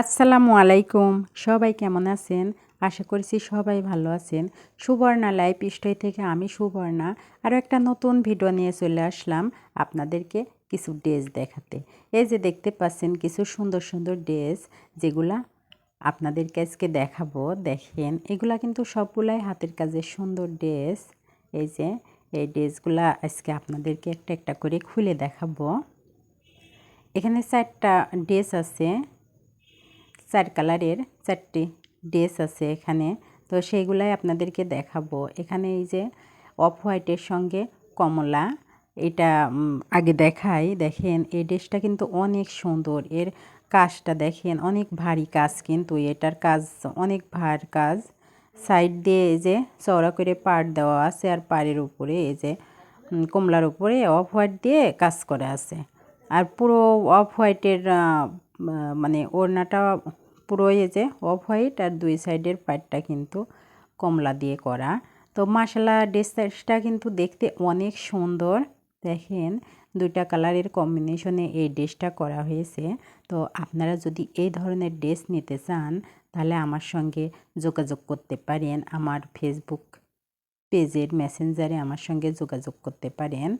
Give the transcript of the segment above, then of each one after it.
আসসালামু আলাইকুম। সবাই কেমন আছেন? আশা করছি সবাই ভালো আছেন। সুবর্ণা লাইফ স্টাইল থেকে আমি সুবর্ণা। আরও একটা নতুন ভিডিও নিয়ে চলে আসলাম আপনাদেরকে কিছু ড্রেস দেখাতে। এই যে দেখতে পাচ্ছেন কিছু সুন্দর সুন্দর ড্রেস যেগুলা আপনাদেরকে আজকে দেখাবো। দেখেন, এগুলা কিন্তু সবগুলাই হাতের কাজের সুন্দর ড্রেস। এই যে, এই ড্রেসগুলা আজকে আপনাদেরকে একটা একটা করে খুলে দেখাবো। এখানে চারটা ড্রেস আছে। চার কালারের চারটি ড্রেস আছে এখানে। তো সেইগুলাই আপনাদেরকে দেখাবো। এখানে এই যে অফ হোয়াইটের সঙ্গে কমলা, এটা আগে দেখাই। দেখেন, এই ড্রেসটা কিন্তু অনেক সুন্দর। এর কাজটা দেখেন, অনেক ভারী কাজ কিন্তু এটার কাজ, অনেক ভার কাজ। সাইড দিয়ে এই যে চওড়া করে পাড় দেওয়া আছে আর পাড়ের উপরে এই যে কমলার উপরে অফ হোয়াইট দিয়ে কাজ করে আছে। আর পুরো অফ হোয়াইটের মানে ওড়নাটা পুরো এই যে অফ হোয়াইট আর দুই সাইডের পাইটটা কিন্তু কমলা দিয়ে করা। তো মাসালা ড্রেসটা কিন্তু দেখতে অনেক সুন্দর। দেখেন দুইটা কালারের কম্বিনেশনে এই ড্রেসটা করা হয়েছে। তো আপনারা যদি এই ধরনের ড্রেস নিতে চান, তাহলে আমার সঙ্গে যোগাযোগ করতে পারেন। আমার ফেসবুক পেজের মেসেঞ্জারে আমার সঙ্গে যোগাযোগ করতে পারেন।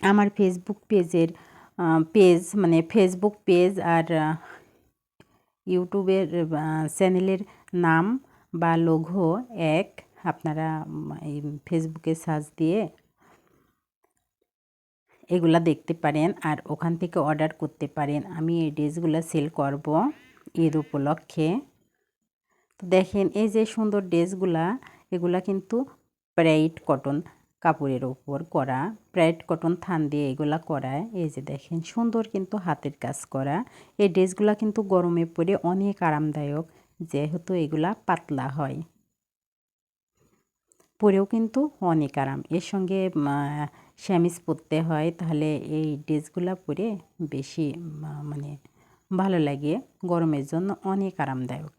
আমার ফেসবুক পেজের পেজ মানে ফেসবুক পেজ আর ইউটিউবের চ্যানেলের নাম বা লোগো এক, আপনারা এই ফেসবুকে সার্চ দিয়ে এগুলা দেখতে পারেন আর ওখান থেকে অর্ডার করতে পারেন। আমি এই ড্রেসগুলো সেল করব ঈদ উপলক্ষে। তো দেখেন, এই যে সুন্দর ড্রেসগুলা, এগুলা কিন্তু ব্রাইট কটন। কাপড়ের ওপর করা, ব্রাইট কটন থান দিয়ে এগুলা করায় এই যে দেখেন সুন্দর কিন্তু হাতের কাজ করা। এই ড্রেসগুলা কিন্তু গরমে পরে অনেক আরামদায়ক, যেহেতু এগুলা পাতলা হয়। পরেও কিন্তু অনেক আরাম। এর সঙ্গে শ্যামিজ পরতে হয়, তাহলে এই ড্রেসগুলা পরে বেশি মানে ভালো লাগে। গরমের জন্য অনেক আরামদায়ক।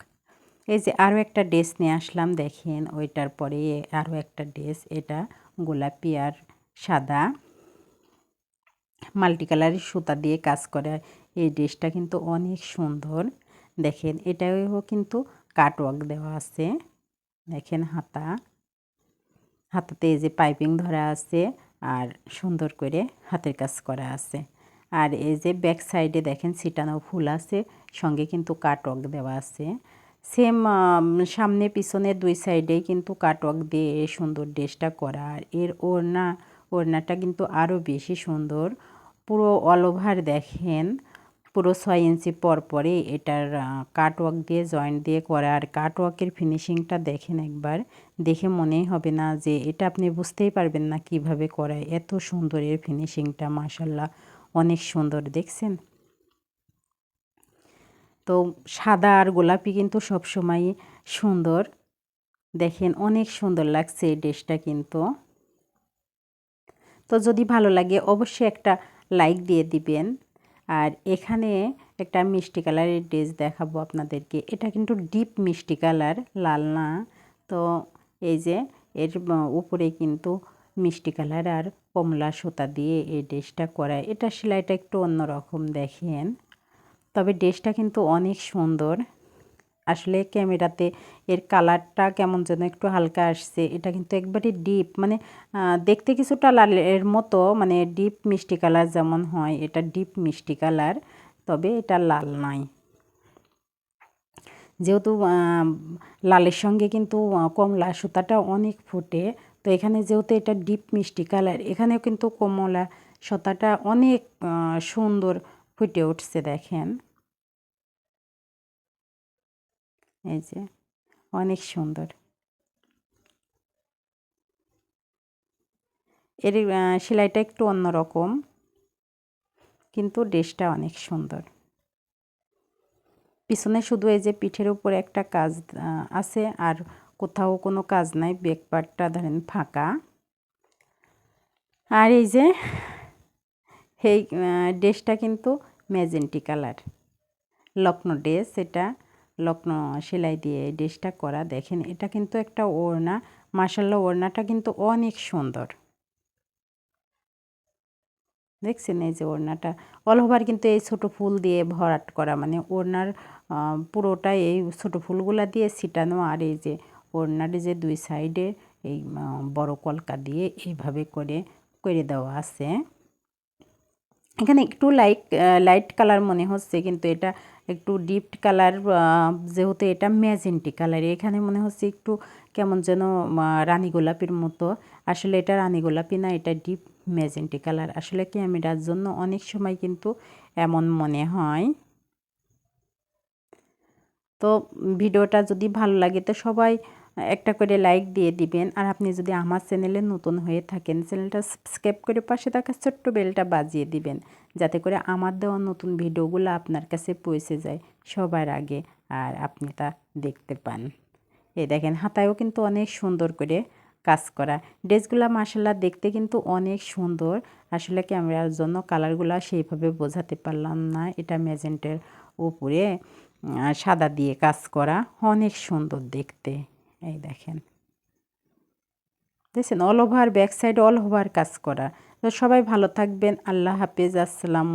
এই যে আরও একটা ড্রেস নিয়ে আসলাম, দেখেন ওইটার পরে আরও একটা ড্রেস, এটা গোলাপি আর সাদা। মাল্টি কালারের সুতা দিয়ে কাজ করা। এই ড্রেসটা কিন্তু অনেক সুন্দর। দেখেন, এটাও কিন্তু কাটওয়ার্ক দেওয়া আছে। দেখেন হাতা। হাতাতে এই যে পাইপিং ধরা আছে আর সুন্দর করে হাতের কাজ করা আছে। আর এই যে ব্যাক সাইডে দেখেন ছিটানো ফুল আছে, সঙ্গে কিন্তু কাটওয়ার্ক দেওয়া আছে। সেম সামনে, পিছনে দুই সাইডেই কিন্তু কাটওয়ার্ক দিয়ে সুন্দর ড্রেসটা করা। আর এর ওড়না, ওড়নাটা কিন্তু আরও বেশি সুন্দর। পুরো অল ওভার দেখেন, পুরো ছয় ইঞ্চি পর পরে এটার কাটওয়ার্ক দিয়ে জয়েন্ট দিয়ে করা। আর কাটওয়ার্কের ফিনিশিংটা দেখেন একবার, দেখে মনেই হবে না যে এটা আপনি বুঝতেই পারবেন না কীভাবে করায় এত সুন্দর এর ফিনিশিংটা মাসাল্লাহ অনেক সুন্দর, দেখছেন? তো সাদা আর গোলাপি কিন্তু সবসময় সুন্দর। দেখেন অনেক সুন্দর লাগছে এই ড্রেসটা কিন্তু। তো যদি ভালো লাগে অবশ্যই একটা লাইক দিয়ে দিবেন। আর এখানে একটা মিষ্টি কালারের ড্রেস দেখাবো আপনাদেরকে। এটা কিন্তু ডিপ মিষ্টি কালার, লাল না। তো এই যে এর উপরে কিন্তু মিষ্টি কালার আর কমলা সুতা দিয়ে এই ড্রেসটা করা। এটা সেলাইটা একটু অন্যরকম দেখেন। তবে ড্রেসটা কিন্তু অনেক সুন্দর। আসলে ক্যামেরাতে এর কালারটা কেমন যেন একটু হালকা আসছে। এটা কিন্তু একবারে ডিপ মানে দেখতে কিছুটা লালের মতো মানে ডিপ মিষ্টি কালার যেমন হয়, এটা ডিপ মিষ্টি কালার, তবে এটা লাল নয়। যেহেতু লালের সঙ্গে কিন্তু কমলা সুতাটা অনেক ফুটে, তো এখানে যেহেতু এটা ডিপ মিষ্টি কালার, এখানেও কিন্তু কমলা সুতাটা অনেক সুন্দর ফুটে উঠছে দেখেন। এই যে, অনেক সুন্দর। এর সেলাইটা একটু অন্যরকম, কিন্তু ড্রেসটা অনেক সুন্দর। পিছনে শুধু এই যে পিঠের উপরে একটা কাজ আছে, আর কোথাও কোনো কাজ নাই বেক পার্টটা ধরেন ফাঁকা। আর এই যে এই ড্রেসটা কিন্তু ম্যাজেন্টি কালার। লক্ষ্ণ ড্রেস এটা, লক্ষ্ণ সেলাই দিয়ে ড্রেসটা করা। দেখেন, এটা কিন্তু একটা ওড়না। মাসাল্লা ওড়নাটা কিন্তু অনেক সুন্দর। দেখছেন এই যে ওড়নাটা? অল ওভার কিন্তু এই ছোটো ফুল দিয়ে ভরাট করা। মানে ওড়নার পুরোটাই এই ছোটো ফুলগুলা দিয়ে ছিটানো। আর এই যে ওড়নার যে দুই সাইডে এই বড় কলকা দিয়ে এইভাবে করে করে দেওয়া আছে। এখানে একটু লাইট লাইট কালার মনে হচ্ছে, কিন্তু এটা একটু ডিপ কালার যেহেতু এটা ম্যাজেন্টি কালার এখানে মনে হচ্ছে একটু কেমন যেন রানী গোলাপির মতো। আসলে এটা রানী গোলাপি না, এটা ডিপ ম্যাজেন্টি কালার আসলে ক্যামেরার জন্য অনেক সময় কিন্তু এমন মনে হয়। তো ভিডিওটা যদি ভালো লাগে, তো সবাই একটা করে লাইক দিয়ে দিবেন। আর আপনি যদি আমার চ্যানেলে নতুন হয়ে থাকেন চ্যানেলটা সাবস্ক্রাইব করে পাশে থাকা ছোট্ট বেলটা বাজিয়ে দিবেন, যাতে করে আমার দেওয়া নতুন ভিডিওগুলো আপনার কাছে পৌঁছে যায় সবার আগে আর আপনি তা দেখতে পান। এই দেখেন, হাতায়ও কিন্তু অনেক সুন্দর করে কাজ করা। ড্রেসগুলো মাসাল্লাহ দেখতে কিন্তু অনেক সুন্দর। আসলে ক্যামেরার জন্য কালারগুলো সেইভাবে বোঝাতে পারলাম না। এটা ম্যাজেন্টের উপরে সাদা দিয়ে কাজ করা। অনেক সুন্দর দেখতে। এই দেখেন। দেখছেন all over back side all over কাজ করা। তো সবাই ভালো থাকবেন। আল্লাহ হাফিজ, আসসালাম